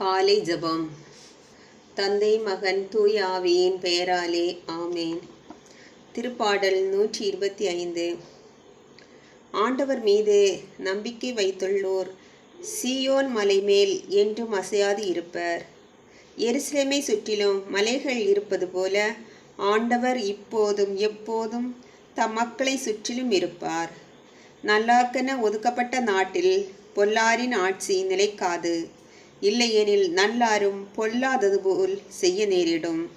காலை ஜபம். தந்தை மகன் தூய ஆவியின் பெயராலே ஆமேன். திருப்பாடல் நூற்றி இருபத்தி ஐந்து. ஆண்டவர் மீது நம்பிக்கை வைத்துள்ளோர் சீயோன் மலை மேல் என்றும் அசையாது இருப்பர். எருசலேமை சுற்றிலும் மலைகள் இருப்பது போல ஆண்டவர் இப்போதும் எப்போதும் தம் மக்களை சுற்றிலும் இருப்பார். நல்லாக்கென ஒதுக்கப்பட்ட நாட்டில் பொல்லாரின் ஆட்சி நிலைக்காது. இல்லையெனில் நல்லாரும் பொல்லாதது போல் செய்ய நேரிடும்.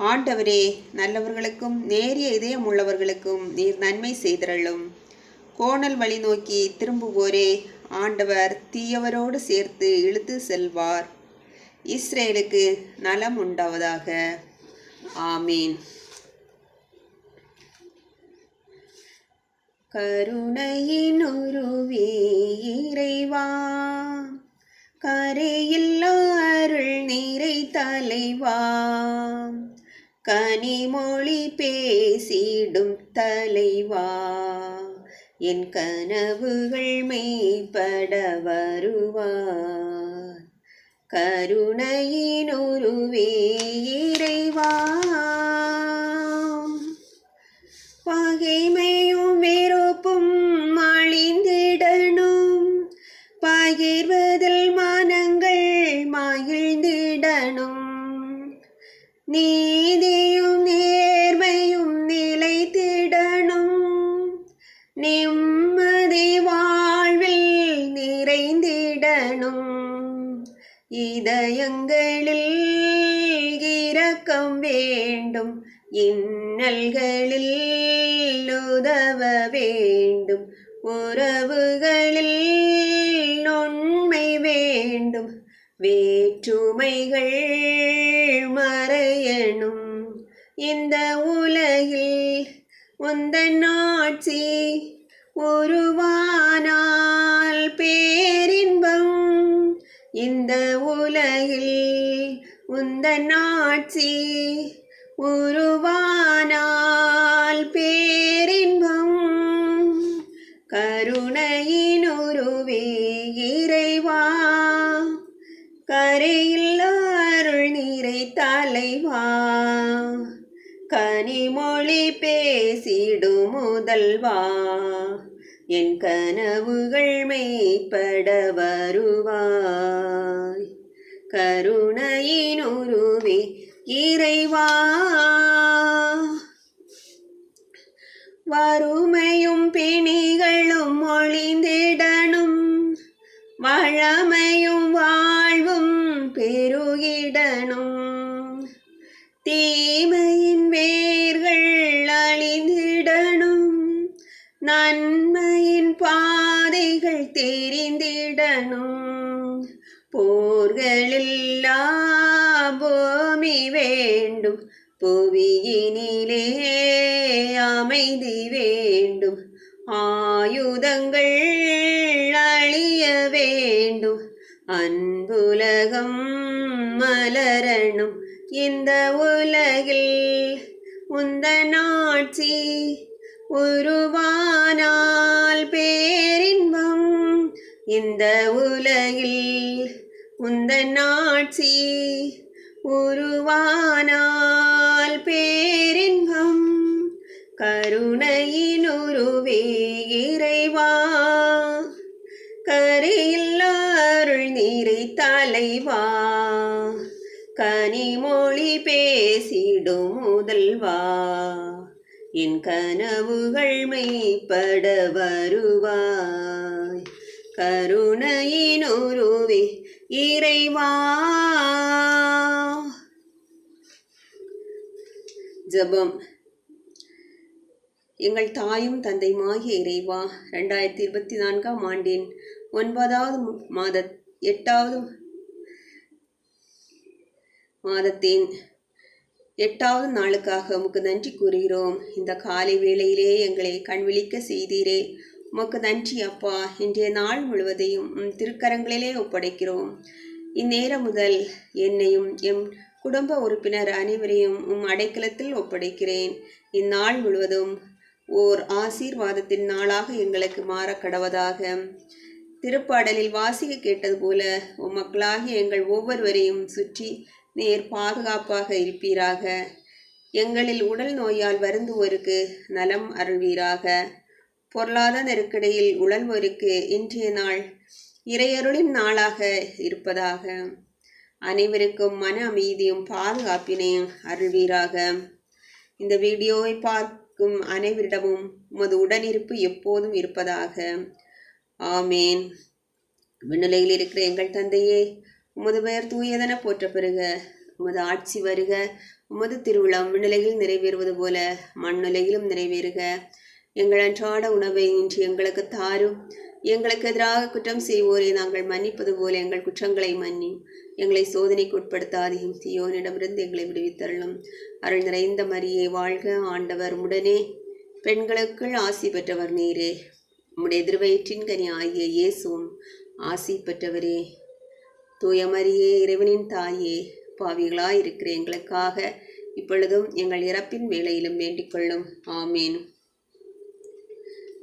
ஆண்டவரே நல்லவர்களுக்கும் நேரிய இதயம் உள்ளவர்களுக்கும் நீர் நன்மை செய்திரளும். கோணல் வழி நோக்கி திரும்புவோரே ஆண்டவர் தீயவரோடு சேர்த்து இழுத்து செல்வார். இஸ்ரேலுக்கு நலம் உண்டாவதாக. ஆமீன். கருணையின் உருவே இறைவா. கரையில்லா அருள் நிறை தலைவா. கனிமொழி பேசிடும் தலைவா. என் கனவுகள் மெய்ப்பட வருவார். கருணையின் இறைவா மகிழ்ந்திடணும். நீதியும் நேர்மையும் நிலைத்திடணும். நிம்மதி வாழ்வில் நிறைந்திடணும். இதயங்களில் இரக்கம் வேண்டும். இன்னல்களில் உதவ வேண்டும். உறவு சுமைகள் மறையணும். இந்த உலகில் உந்தன் ஆட்சி உருவானால் பேரின்பம். இந்த உலகில் உந்தன் ஆட்சி உருவானால் கரையில் அருள் நீரை தலைவா. கனிமொழி பேசிடு முதல்வா என் கனவுகள் மெய்ப்பட வருவாய். கருணையின் பெருகிடணும் தீமையின் வேர்கள் அழிந்திடணும். நன்மையின் பாதைகள் தெரிந்திடணும். போர்களில்லா பூமி வேண்டும். புவியினிலே அமைதி வேண்டும். ஆயுதங்கள் அழிய வேண்டும். அன்புலகம் மலரணும் இந்த உலகில் உந்த நாட்சி உருவானால் பேரின்பம். இந்த உலகில் உந்த நாட்சி உருவானால் பேரின்பம். கருணையினுருவே இறைவா கரையில் அருள் நீரை தலைவா மொழி பேசிடும் முதல்வா. என் கனவுகள் மெய்ப்பட வருவாய். கருணையினுருவே இறைவா. ஜெபம். எங்கள் தாயும் தந்தையுமாகிய இறைவா ரெண்டாயிரத்தி இருபத்தி நான்காம் ஆண்டின் ஒன்பதாவது மாத எட்டாவது மாதத்தின் எட்டாவது நாளுக்காக உமக்கு நன்றி கூறுகிறோம். இந்த காலை வேளையிலே எங்களை கண்விழிக்க செய்தீரே. உமக்கு நன்றி அப்பா. இன்றைய நாள் முழுவதையும் உம் திருக்கரங்களிலே ஒப்படைக்கிறோம். இந்நேரம் முதல் என்னையும் எம் குடும்ப உறுப்பினர் அனைவரையும் உம் அடைக்கலத்தில் ஒப்படைக்கிறேன். இந்நாள் முழுவதும் ஓர் ஆசீர்வாதத்தின் நாளாக எங்களுக்கு மாற கடவதாக. திருப்பாடலில் வாசிக்க கேட்டது போல உம்மக்களாகிய எங்கள் ஒவ்வொருவரையும் சுற்றி நேர் பாதுகாப்பாக இருப்பீராக. எங்களில் உடல் நோயால் வருந்துவோருக்கு நலம் அருள்வீராக. பொருளாதார நெருக்கடியில் உழல்வோருக்கு இன்றைய நாள் இறையருளின் நாளாக இருப்பதாக. அனைவருக்கும் மன அமைதியும் பாதுகாப்பினையும் அருள்வீராக. இந்த வீடியோவை பார்க்கும் அனைவரிடமும் உமது உடனிருப்பு எப்போதும் இருப்பதாக. ஆமேன். விண்ணிலையில் இருக்கிற எங்கள் தந்தையே உமது பெயர் தூயதென போற்ற பெறுக உமது ஆட்சி வருக. உமது திருவிழா விண்ணுலையில் நிறைவேறுவது போல மண்ணுலையிலும் நிறைவேறுக. எங்கள் அன்றாட உணவை இன்று எங்களுக்கு தாரும். எங்களுக்கு எதிராக குற்றம் செய்வோரை நாங்கள் மன்னிப்பது போல எங்கள் குற்றங்களை மன்னி. எங்களை சோதனைக்கு உட்படுத்தாதையும் தியோனிடமிருந்து எங்களை விடுவித்தருளும். அருள் நிறைந்த மரியே வாழ்க ஆண்டவர் உடனே பெண்களுக்குள் ஆசி பெற்றவர் நீரே. உம்முடைய எதிர்வயிற்றின் கனி ஆகிய இயேசுவும் ஆசி பெற்றவரே. தூயமரியே இறைவனின் தாயே பாவிகளாய் இருக்கிற எங்களுக்காக இப்பொழுதும் எங்கள் இறப்பின் வேளையிலும் வேண்டிக் கொள்ளும். ஆமேன்.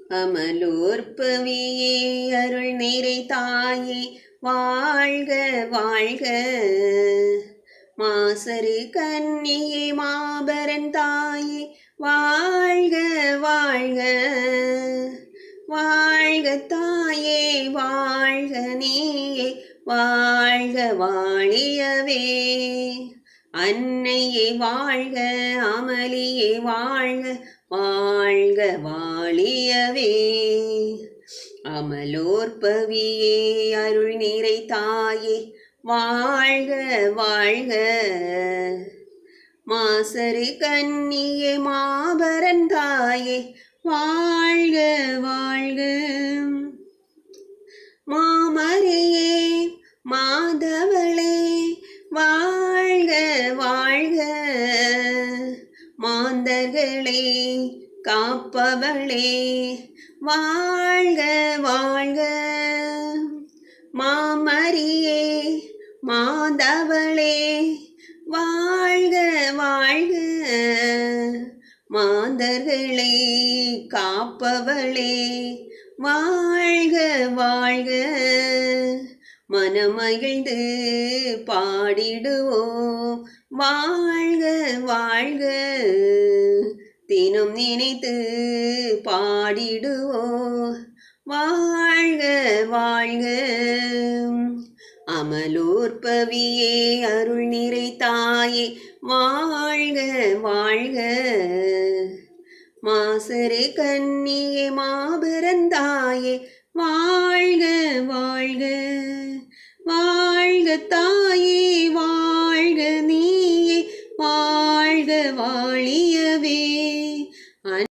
அமலோற்பவியே அருள் நீரை தாயே வாழ்க வாழ்க. மாசரு கன்னியே மாபரன் தாயே வாழ்க வாழ்க. வாழ்க தாயே வாழ்க நீயே வாழ்க வாழியவே அன்னையே வாழ்க அமளியே வாழ்க வாழ்க வாழியவே அமலோற்பவியே அருள் நீரை தாயே வாழ்க வாழ்க. மாசரு கன்னியே மாபரன் தாயே வாழ்க வாழ்க. மாமரியே மாதவளே வாழ்க வாழ்க. மாந்தர்களே காப்பவளே வாழ்க வாழ்க. மாமரியே மாதவளே வாழ்க வாழ்க. மாந்தர்களே காப்பவளே வாழ்க வாழ்க. மனமகிழ்ந்து பாடிடுவோம். வாழ்க வாழ்க. தினம் நினைத்து பாடிடுவோம். வாழ்க வாழ்க. அமலோற்பவியே அருள் நிறை தாயே. வாழ்க வாழ்க. மாசரு கண்ணியே மாபெருந்தாயே வாழ்க வாழ்க. வாழ்க தாயே வாழ்க நீயே. வாழ்க வாழியவே.